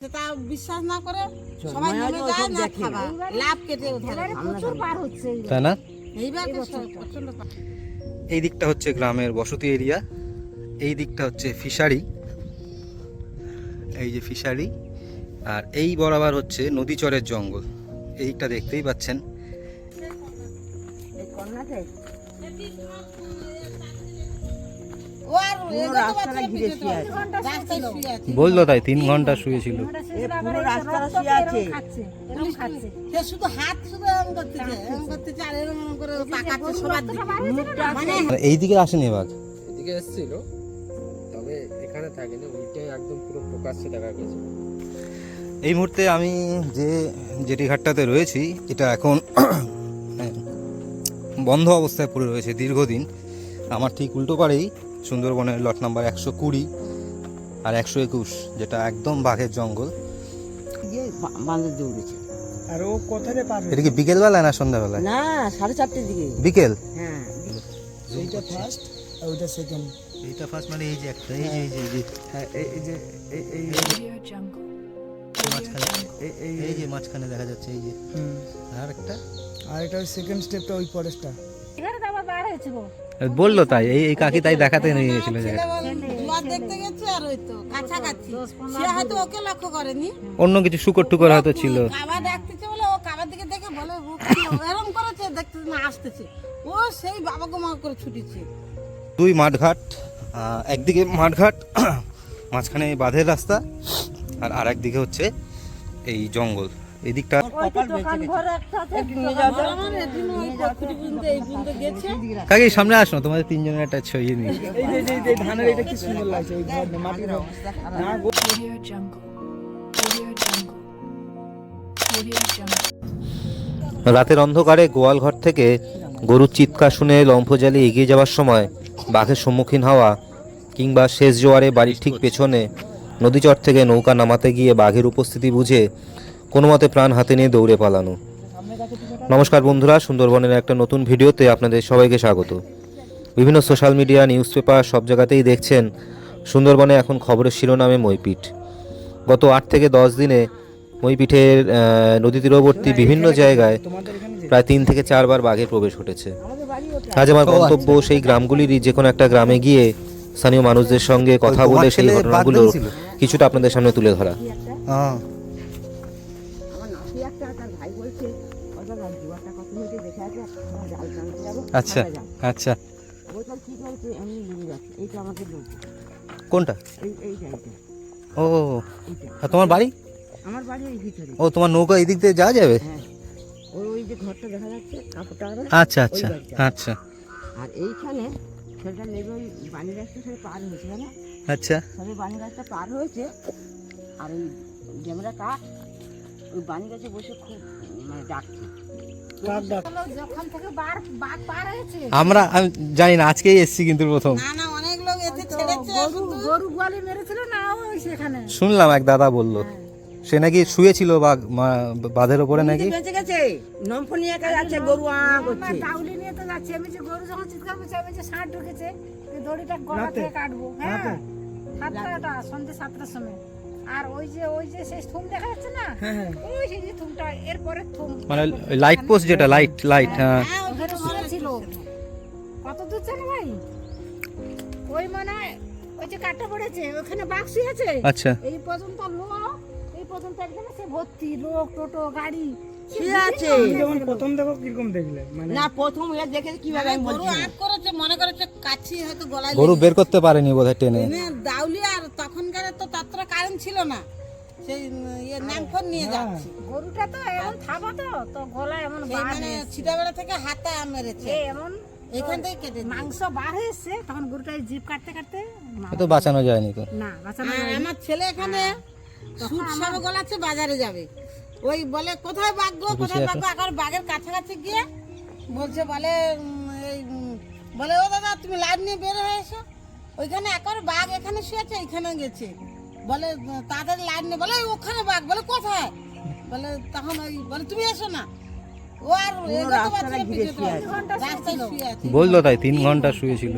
সেটা বিশ্বাস না করে চল, সবাই নেমে যায় না। খাবার লাভ কেটে প্রচুর পার হচ্ছে তাই না? এইবার প্রচণ্ড এই দিকটা হচ্ছে গ্রামের বসতি এরিয়া এই দিকটা হচ্ছে ফিশারি এই যে ফিশারি আর এই বরাবর হচ্ছে নদীচরের জঙ্গল। এই দিকটা দেখতেই পাচ্ছেন। বলল তাই তিন ঘণ্টা শুয়েছিল। ওটা শেষে এ আবার পুরো এই যে রাস্তাটা রক্ত শুয়ে এরকম আছে। খাচ্ছে, এরকম খাচ্ছে। সে শুধু হাত শুধু এরকম করতেছে এরকম করতেছে আর এরকম করে তাকাচ্ছে সবার দিকে। মুখটা মানে এই দিকে আসেনি বাঘ এদিকে এসেছিল তবে এখানে থাকেনি ওইটাই একদম পুরো প্রকাশ্যে দেখা গেছে। এই মুহূর্তে আমি যে জেটি ঘাটটাতে রয়েছি এটা এখন মানে বন্ধ অবস্থায় পড়ে রয়েছে দীর্ঘদিন। আমার ঠিক উল্টো পারেই সুন্দরবনের লট নাম্বার একশো কুড়ি আর একশো একুশ যেটা একদম বাঘের জঙ্গল। বাঁধে দৌড়েছে আর ও কোথায় পার এটা কি বিকেলবেলায় না সন্ধ্যাবেলায়? না সাড়ে চারটের দিকে। বিকেল? হ্যাঁ এইটা ফার্স্ট আর ওইটা সেকেন্ড এইটা ফার্স্ট মানে এই যে একটা এই যে এই যে এই যে হ্যাঁ এই এই যে এই এই মাঝখানে এই এই এই যে মাঝখানে দেখা যাচ্ছে এই যে। আর একটা? আর এটা সেকেন্ড স্টেপটা ওই পরেরটা বলল তাই এই এই কাকি তাই দেখাতে নিয়ে গেছিল ছেলে জায়গাটা। বল- জুয়ার দেখতে গেছে আর ওই তো কাছাকাছি। সে হয়তো ওকে লক্ষ্য করেনি। অন্য কিছু শুকর টুকর হয়তো ছিল। কাবার ডাকতেছে বলে ও কাবার দিকে দেখে বলে ও কি এরকম করেছে? দেখতে না আসতেছে। ও সেই বাবাকে মা করে ছুটিছে। দুই মাঠঘাট একদিকে মাঠঘাট মাঝখানে বাঁধের রাস্তা আর আর একদিকে হচ্ছে এই জঙ্গল। এই দিকটা ওই তো দোকান ঘর একটা আছে, দোকান ঘর। আমার এদিন ওই পুকুরি পর্যন্ত এই পর্যন্ত গেছে। কাকি সামনে আসো তোমাদের তিনজনের একটা ছড়িয়ে নিই এই যে এই যে- এই যে ধানের এটা কি সুন্দর লাগছে ওই ঘর মাটির. রাতের অন্ধকারে থেকে গরুর চিৎকার শুনে লম্ফজালি এগিয়ে যাওয়ার সময় বাঘের সম্মুখীন হওয়া কিংবা শেষ জোয়ারে বাড়ির ঠিক পেছনে নদীচর থেকে নৌকা নামাতে গিয়ে বাঘের উপস্থিতি বুঝে কোনো মতে প্রাণ হাতে নিয়ে দৌড়ে পালানো। নমস্কার বন্ধুরা সুন্দরবনের একটা নতুন ভিডিওতে আপনাদের সবাইকে স্বাগত। বিভিন্ন সোশ্যাল মিডিয়া নিউজ পেপার সব জায়গাতেই দেখছেন সুন্দরবনে এখন খবরের শিরোনামে মইপিট। গত আট থেকে দশ দিনে মইপিঠের নদী তীরবর্তী বিভিন্ন জায়গায় প্রায় তিন থেকে চারবার বাঘের প্রবেশ ঘটেছে। আজ আমার গন্তব্য সেই গ্রামগুলিরই যে কোনো একটা গ্রামে গিয়ে স্থানীয় মানুষদের সঙ্গে কথা বলে সেই ঘটনাগুলো কিছুটা আপনাদের সামনে তুলে ধরা। আচ্ছা আচ্ছা। কোনটা? এই ও আর তোমার বাড়ি? আমার বাড়ি ওই ভিতরে। ও তোমার নৌকা এদিক দিয়ে যাওয়া যাবে? হ্যাঁ। ওই যে ঘরটা দেখা যাচ্ছে আচ্ছা আচ্ছা আচ্ছা। আর এইখানে সেটা নেবে ওই বাণী গাছটা সে পার হয়েছে না আচ্ছা। সবে বাণী গাছটা পার হয়েছে আর ওই ডেমরা কাঠ ওই বাণী গাছে বসে খুব মানে ডাকছে। আমরা আমি জানি না আজকেই এসেছি কিন্তু প্রথম। না না অনেক লোক এসে তো ছেড়েছে গরু কিন্তু গরু গোয়ালে মেরেছিল না ওই সেখানে। শুনলাম এক দাদা বলল সে নাকি শুয়েছিল বাঘ বাঁধের ওপরে নাকি? বেঁচে গেছে। নমফ নিয়ে যাচ্ছে গরু আ করছে। ডাউলি নিয়ে তো যাচ্ছি। আমি যে গরু যখন চিৎকার করছে আমি যে ষাট ঢুকেছে দড়িটা গলা থেকে কাটবো। হ্যাঁ? সন্ধ্যে সাতটার সময়। আর ওই যে ওই যে সেই থুম দেখা যাচ্ছে না? হ্যাঁ হ্যাঁ। ওই সেই যে থুমটা এরপরে থুম। মানে লাইট পোস্ট যেটা লাইট লাইট হ্যাঁ। হ্যাঁ শুনেছিল কত দূর জানো ভাই? ওই মানে ওই যে কাটটা পড়েছে ওখানে শুয়েছে আচ্ছা। এই পর্যন্ত লোক এই পর্যন্ত একদম সে ভর্তি লোক টোটো গাড়ি। শুয়ে আছে। যখন প্রথম দেখো কীরকম দেখলে? মানে না প্রথম এ দেখে কীভাবে আমি গরু বলছি না। আগ করেছে মনে করেছে কাছি হয়তো গলায় গরু বের করতে পারেনি বোধহয় টেনে। এনে তখনকার তো ততটা কারেন্ট ছিল না। সেই ইয়ে ন্যামফোন নিয়ে যাচ্ছে। গরুটা তো এমন থাবা তো তো গলা এমন সেই মানে। ছিটাবেড়া থেকে হাতে মেরেছে। এমন এখান থেকে কেটে মাংস বার হয়েছে তখন গরুটা জিভ কাটতে কাটতে তো বাঁচানো যায়নি তো। না বাঁচানো যায়নি। আমার ছেলে এখানে সুট সব গলাচ্ছে বাজারে যাবে। ওই বলে কোথায় বাঘ গো? কোথায় বাঘ গো? এখন বাঘের কাছাকাছি গিয়ে বলছে বলে এই বলে ও দাদা তুমি লাইট নিয়ে বের হয়ে এসো। ওইখানে একবার বাঘ এখানে শুয়েছে এখানে গেছে। বলে তাদের লাইট নিয়ে বলে ওখানে বাঘ? বলে কোথায়? বলে তখন ওই বলে তুমি এসো না। ও আর বলল তাই তিন ঘণ্টা শুয়েছিল।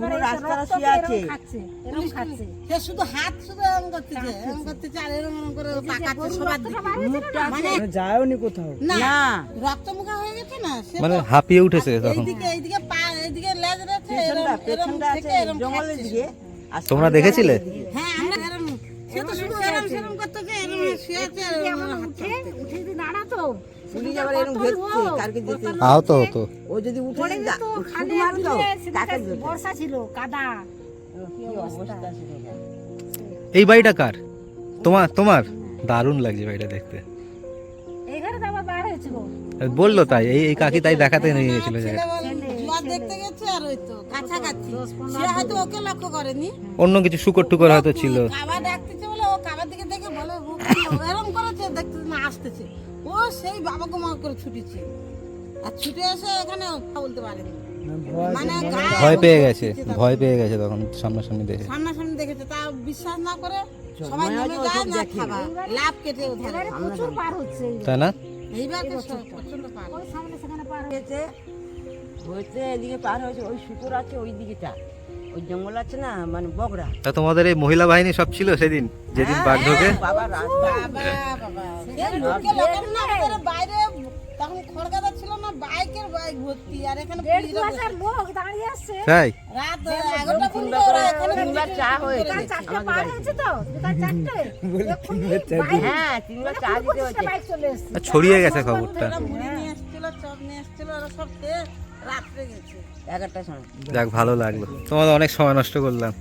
পুরো রাস্তাটা শুয়ে আছে। খাচ্ছে এরকম খাচ্ছে। সে শুধু হাত শুধু এরম করতেছে এরম করতেছে আর এরম করে তাকাচ্ছে সবার দিকে। মানে যায়ওনি কোথাও? না রক্ত মুখা হয়ে গেছে না মানে হাঁপিয়ে উঠেছে তখন। এইদিকে এইদিকে পা এইদিকে পেছনটা পেছনটা আছে জঙ্গলের দিকে। আর তোমরা দেখেছিলে? রাস্তার হ্যাঁ আমরা সে তো শুধু এরম সেরম করতেছে এরম শুয়ে আছে এরম যেমন এরম হাত উঠে উঠে যদি দাঁড়াতো পুলিশ আবার এরকম দেখছে কারকে যেতে আহত হতো ও যদি উঠে পড়ে যা- যেত খালি মারতো কাকে বর্ষা ছিল কাদা। কি অবস্থা? ছিল ওটা। এই বাড়িটা কার? তোমার তোমার? দারুণ লাগছে বাড়িটা দেখতে। বলল তাই এই এই কাকি তাই দেখাতে নিয়ে গেছিল জায়গাটা। দেখতে গেছে আর ওই তো কাছাকাছি। সে হয়তো ওকে লক্ষ্য করেনি। অন্য কিছু শুকর টুকর হয়তো ছিল। কাবা ডাকতেছে বলে ও কাবার দিকে দেখে বলে এরম করেছে? দেখতে না আসতেছে। ও সেই বাবাকে মা করে ছুটেছে। আর ছুটে এসে এখানে বলতে পারেনি। মানে ভয় পেয়ে গেছে ভয় পেয়ে গেছে তখন সামনাসামনি দেখে। সামনাসামনি দেখেছে তা বিশ্বাস না করে সবাই নেমে যায় না খাবা লাভ কেটে উঠে প্রচুর পার হচ্ছে। তাই না? এইবার প্রচণ্ড পার। সামনে সেখানে পার হয়েছে হয়েছে এদিকে পার হয়েছে ওই শুকুর আছে ওই দিকেটা। ওই জঙ্গল আছে না মানে বগড়া তা তোমাদের এই মহিলা বাহিনী সব ছিল সেদিন? যেদিন বাঘ ঢোকে? বাবা রাত বাবা বাবা সে লোকে লোকের না আমাদের বাইরে তখন খড়গাদা ছিল না বাইকের বাইক ভর্তি আর এখানে দেড় দু পুলিশরা হাজার লোক দাঁড়িয়ে আসছে তাই? রাত এগারোটা পর্যন্ত তিনবার ওরা এখানে তিনবার চা হয়েছে। চারটে পার হয়েছে তো? বিকাল চারটে? হ্যাঁ তিনবার চা দিতে হয়েছে। ছড়িয়ে গেছে খবরটা। মুড়ি নিয়ে এসেছিল চপ নিয়ে এসেছিল ওরা সব খেয়ে যাক ভালো লাগল। তোমাদের অনেক সময় নষ্ট করলাম।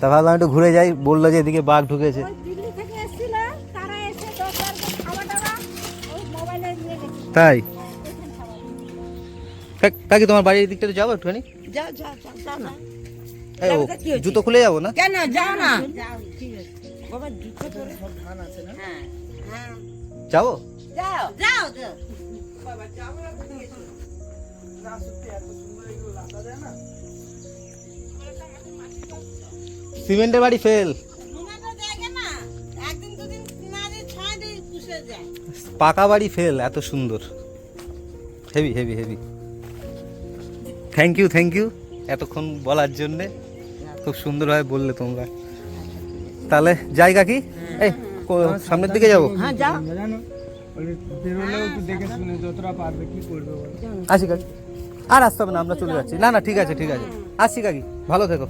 তা ভাবলাম একটু ঘুরে যাই বলল যে এদিকে বাঘ ঢুকেছে। ওই দিল্লি থেকে এসেছিল তারা এসে দশ বার করে খাওয়া দাওয়া ওই মোবাইলে নিয়ে গেছে। তাই? কাকি তোমার বাড়ির দিকটা যাব একটুখানি? জুতো খুলে যাব না? কেন? যাও না। যাও ঠিক আছে বাবা জুতো পরে? হ্যাঁ হ্যাঁ। যাব? যাও যাও যাও। সিমেন্টের বাড়ি ফেল। জায়গা পাকা বাড়ি ফেল, এত সুন্দর। Heavy heavy heavy thank you thank you এতক্ষণ বলার জন্যে খুব সুন্দরভাবে বললে তোমরা। তাহলে যাই কাকি। এই সামনের দিকে যাব। হ্যাঁ কি আসি কাকি। আর আসতে হবে না আমরা চলে যাচ্ছি। না না ঠিক আছে ঠিক আছে। আসছি কাকি ভালো থেকো?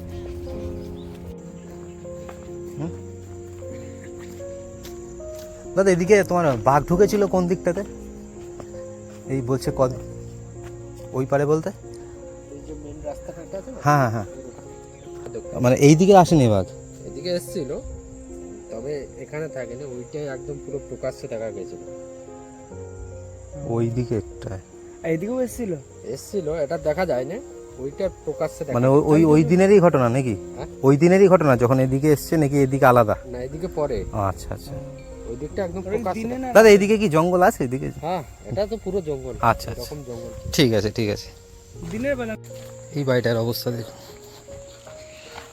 দাদা এদিকে তোমার বাঘ ঢুকেছিল কোন দিকটাতে? এই বলছে কদ ওই পারে বলতে? হ্যাঁ হ্যাঁ হ্যাঁ। মানে এই দিকে আসেনি বাঘ? এদিকে এসেছিল তবে এখানে থাকেনি ওইটাই একদম পুরো প্রকাশ্যে দেখা গেছিল। ওই দিকে একটা এইদিকেও এসেছিল? এসেছিল এটা দেখা যায় না ওইটা প্রকাশ্যে মানে ওই- ওই দিনেরই ঘটনা নাকি? হ্যাঁ? ওই দিনেরই ঘটনা যখন এদিকে এসছে নাকি এদিকে আলাদা? না এদিকে পরে। আচ্ছা আচ্ছা। ওই দিকটা একদম প্রকাশ্যে দাদা এদিকে কি জঙ্গল আছে? এদিকে হ্যাঁ এটা তো পুরো জঙ্গল। আচ্ছা আচ্ছা। এরকম জঙ্গল। ঠিক আছে ঠিক আছে। দিনের বেলা এই বাড়িটার অবস্থা দেখুন।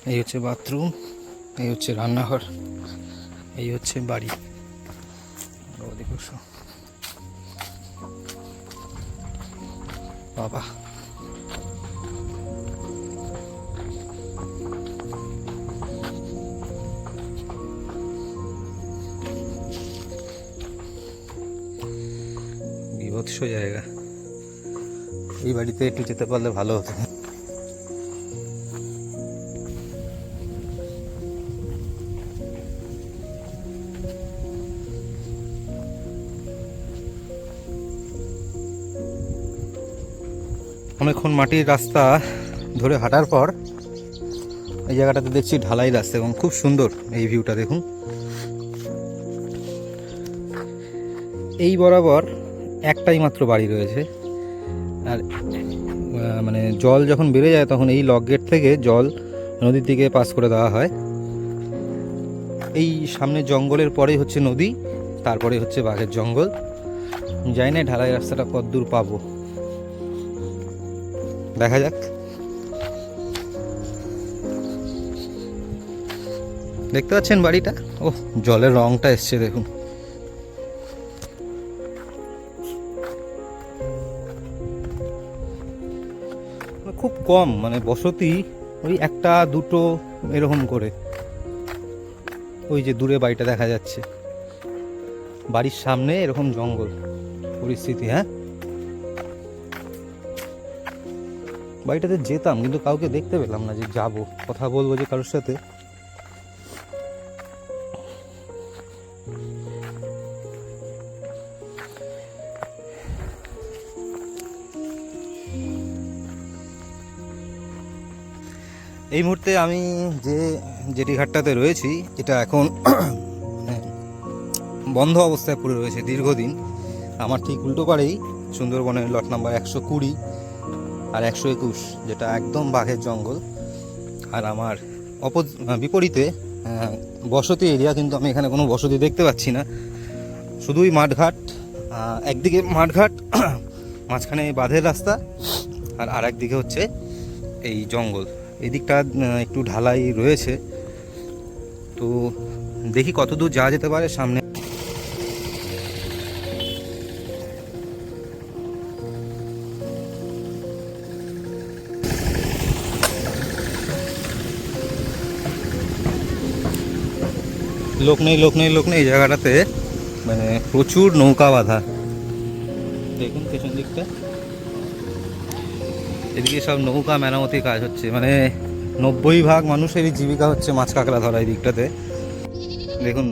এই হচ্ছে বাথরুম এই হচ্ছে রান্নাঘর এই হচ্ছে বাড়ি। ওদিকে বাবা। বিভৎস জায়গা। এই বাড়িতে একটু যেতে পারলে ভালো হতো। অনেকক্ষণ মাটির রাস্তা ধরে হাঁটার পর এই জায়গাটাতে দেখছি ঢালাই রাস্তা এবং খুব সুন্দর এই ভিউটা দেখুন। এই বরাবর একটাই মাত্র বাড়ি রয়েছে। আর মানে জল যখন বেড়ে যায় তখন এই লক গেট থেকে জল নদীর দিকে পাস করে দেওয়া হয়। এই সামনে জঙ্গলের পরেই হচ্ছে নদী, তারপরে হচ্ছে বাঘের জঙ্গল। জানি না ঢালাই রাস্তাটা কত দূর পাবো। দেখা যাক। দেখতে পাচ্ছেন বাড়িটা? ও জলের রংটা এসছে, দেখুন। মানে খুব কম মানে বসতি ওই একটা, দুটো, এরকম করে। ওই যে দূরে বাড়িটা দেখা যাচ্ছে। বাড়ির সামনে এরকম জঙ্গল। পরিস্থিতি হ্যাঁ? বাড়িটাতে যেতাম, কিন্তু কাউকে দেখতে পেলাম না যে যাব। কথা বলব যে কারোর সাথে। এই মুহূর্তে আমি যে জেটি ঘাটটাতে রয়েছি এটা এখন মানে বন্ধ অবস্থায় পড়ে রয়েছে দীর্ঘদিন, আমার ঠিক উল্টো পারেই সুন্দরবনের লট নাম্বার একশো কুড়ি। আর একশো একুশ, যেটা একদম বাঘের জঙ্গল। আর আমার অপ বিপরীতে বসতি এরিয়া, কিন্তু আমি এখানে কোনো বসতি দেখতে পাচ্ছি না। শুধুই মাঠঘাট একদিকে মাঠঘাট, মাঝখানে বাঁধের রাস্তা, আর আর একদিকে হচ্ছে এই জঙ্গল। এই দিকটা একটু ঢালাই রয়েছে। তো দেখি কত দূর যাওয়া যেতে পারে সামনে। লোক নেই লোক নেই লোক নেই জায়গাটাতে মানে প্রচুর নৌকা বাঁধা। দেখুন পেছন দিকটা। এদিকে সব নৌকা মেরামতির কাজ হচ্ছে মানে নব্বই ভাগ মানুষেরই জীবিকা হচ্ছে মাছ কাঁকড়া ধরা এই দিকটাতে। দেখুন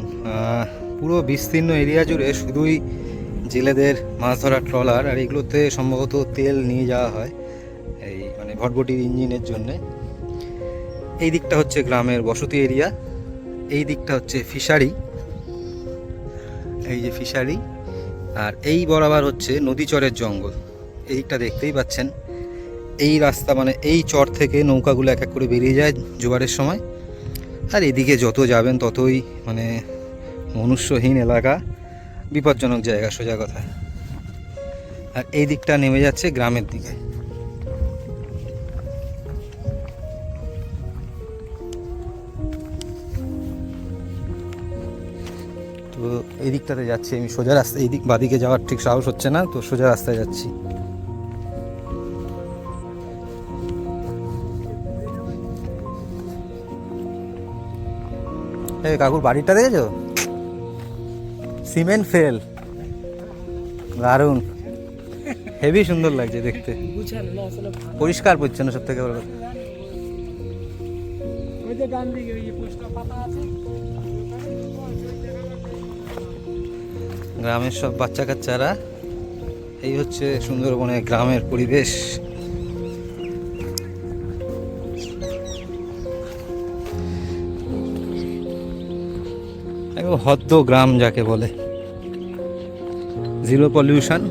পুরো বিস্তীর্ণ এরিয়া জুড়ে শুধুই জেলেদের মাছ ধরার ট্রলার, আর এগুলোতে সম্ভবত তেল নিয়ে যাওয়া হয় এই মানে ভটভটির ইঞ্জিনের জন্যে। এই দিকটা হচ্ছে গ্রামের বসতি এরিয়া। এই দিকটা হচ্ছে ফিশারি। এই যে ফিশারি, আর এই বরাবর হচ্ছে নদীচরের জঙ্গল। এই দিকটা দেখতেই পাচ্ছেন। এই রাস্তা মানে এই চর থেকে নৌকাগুলো এক এক করে বেরিয়ে যায় জোয়ারের সময়। আর এদিকে যত যাবেন ততই মানে মনুষ্যহীন এলাকা, বিপজ্জনক জায়গা সোজা কথা আর এই দিকটা নেমে যাচ্ছে গ্রামের দিকে। এই দিকটাতে যাচ্ছি, আমি সোজা রাস্তা এই দিক বাদিকে যাওয়ার ঠিক সাহস হচ্ছে না, তো সোজা রাস্তায় যাচ্ছি। কাকুর বাড়িটা দেখেছ? Cement fail. দারুণ। হেভি সুন্দর লাগছে দেখতে। পরিষ্কার পরিচ্ছন্ন, সব থেকে বড় কথা। গ্রামের সব বাচ্চা কাচ্চারা এই হচ্ছে সুন্দরবনের গ্রামের পরিবেশ। হদ্দ গ্রাম যাকে বলে। জিরো পলিউশন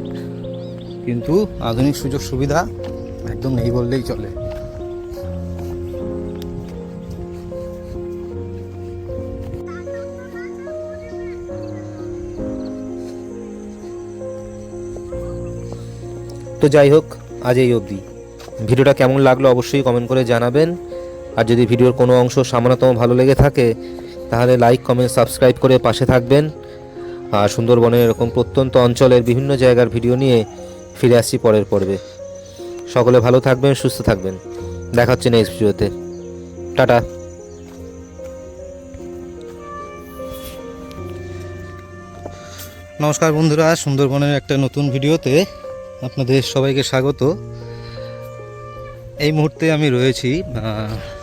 কিন্তু আধুনিক সুযোগ সুবিধা একদম নেই বললেই চলে। তো যাই হোক, আজ এই অবধি। ভিডিওটা কেমন লাগল অবশ্যই কমেন্ট করে জানাবেন। আর যদি ভিডিওর কোনো অংশ সামান্যতম ভালো লেগে থাকে, তাহলে লাইক কমেন্ট সাবস্ক্রাইব করে পাশে থাকবেন। আর সুন্দরবনের এরকম প্রত্যন্ত অঞ্চলের বিভিন্ন জায়গার ভিডিও নিয়ে ফিরে আসছি পরের পর্বে। সকলে ভালো থাকবেন, সুস্থ থাকবেন। দেখা হচ্ছে নেক্সট ভিডিওতে। টাটা। নমস্কার বন্ধুরা, সুন্দরবনের একটা নতুন ভিডিওতে আপনাদের সবাইকে স্বাগত। এই মুহূর্তে আমি রয়েছি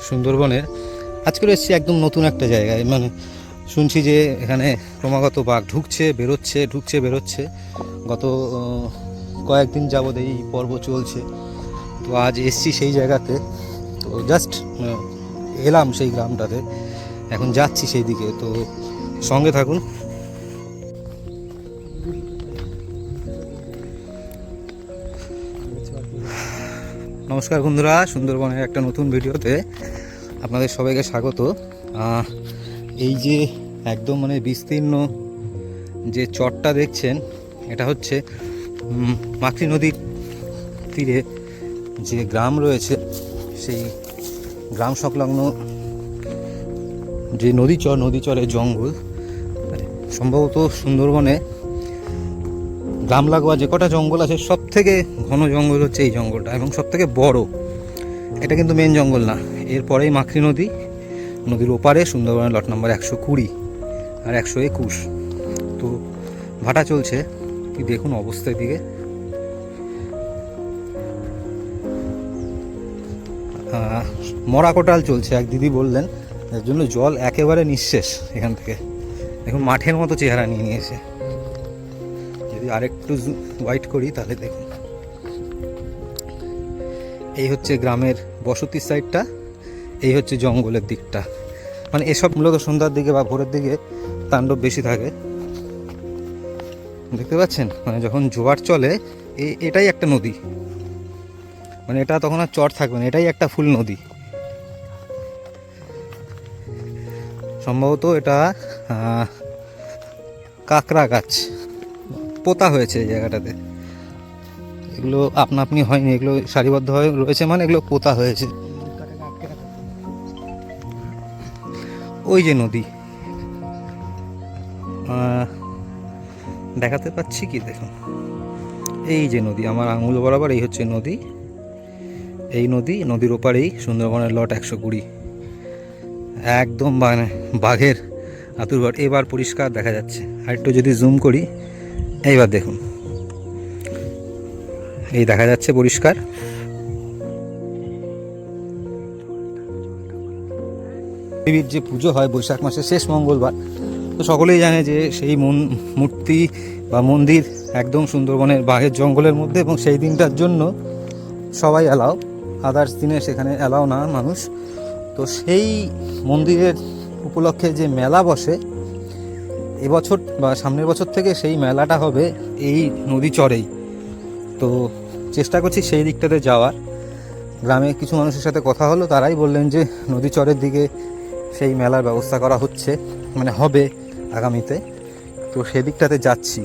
সুন্দরবনের আজকে রয়েছি একদম নতুন একটা জায়গায়। মানে শুনছি যে এখানে ক্রমাগত বাঘ ঢুকছে, বেরোচ্ছে ঢুকছে, বেরোচ্ছে। গত কয়েকদিন যাবৎ এই পর্ব চলছে। তো আজ এসছি সেই জায়গাতে। তো জাস্ট এলাম সেই গ্রামটাতে। এখন যাচ্ছি সেই দিকে। তো সঙ্গে থাকুন। নমস্কার বন্ধুরা, সুন্দরবনের একটা নতুন ভিডিওতে আপনাদের সবাইকে স্বাগত। এই যে একদম মানে বিস্তীর্ণ যে চটটা দেখছেন, এটা হচ্ছে মাতৃ নদীর তীরে যে গ্রাম রয়েছে, সেই গ্রাম সংলগ্ন যে নদী চর নদী চরের জঙ্গল সম্ভবত সুন্দরবনে গ্রাম লাগোয়া যে কটা জঙ্গল আছে সব থেকে ঘন জঙ্গল হচ্ছে এই জঙ্গলটা এবং সব থেকে বড়। এটা কিন্তু মেন জঙ্গল না। এরপরেই মাখরি নদী, নদীর ওপারে সুন্দরবনের লট নম্বর একশো কুড়ি আর একশো একুশ। তো ভাটা চলছে, কি দেখুন অবস্থার দিকে। মরা কোটাল চলছে, এক দিদি বললেন। এর জন্য জল একেবারে নিঃশেষ এখান থেকে। দেখুন মাঠের মতো চেহারা নিয়ে নিয়েছে। যদি আরেকটু হোয়াইট করি, তাহলে দেখুন। এই হচ্ছে গ্রামের বসতি সাইডটা এই হচ্ছে জঙ্গলের দিকটা। মানে এসব মূলত সন্ধ্যার দিকে বা ভোরের দিকে তাণ্ডব বেশি থাকে। দেখতে পাচ্ছেন? মানে যখন জোয়ার চলে এটাই একটা নদী। মানে এটা তখন আর চর থাকবে না, এটাই একটা ফুল নদী। সম্ভবত এটা কাঁকড়া গাছ। পোতা হয়েছে এই জায়গাটাতে। এগুলো আপনা আপনি হয়নি, এগুলো সারিবদ্ধভাবে রয়েছে মানে এগুলো পোতা হয়েছে। ওই যে নদী। দেখাতে পাচ্ছি কি দেখুন। এই যে নদী, আমার আঙুল বরাবর এই হচ্ছে নদী। এই নদী, নদীর ওপারেই সুন্দরবনের লট একশো কুড়ি। একদম মানে বাঘের আতুরঘর এবার পরিষ্কার দেখা যাচ্ছে। আর একটু যদি জুম করি এইবার দেখুন। এই দেখা যাচ্ছে পরিষ্কার। দেবীর যে পুজো হয় বৈশাখ মাসের শেষ মঙ্গলবার, তো সকলেই জানে যে সেই মন, মূর্তি বা মন্দির একদম সুন্দরবনের বাঘের জঙ্গলের মধ্যে এবং সেই দিনটার জন্য সবাই অ্যালাও আদার্স দিনে সেখানে অ্যালাও না মানুষ। তো সেই মন্দিরের উপলক্ষে যে মেলা বসে এবছর বা সামনের বছর থেকে সেই মেলাটা হবে এই নদী চরেই। তো চেষ্টা করছি সেই দিকটাতে যাওয়ার। গ্রামে কিছু মানুষের সাথে কথা হলো, তারাই বললেন যে নদী চরের দিকে সেই মেলার ব্যবস্থা করা হচ্ছে মানে হবে আগামীতে। তো সেদিকটাতে যাচ্ছি।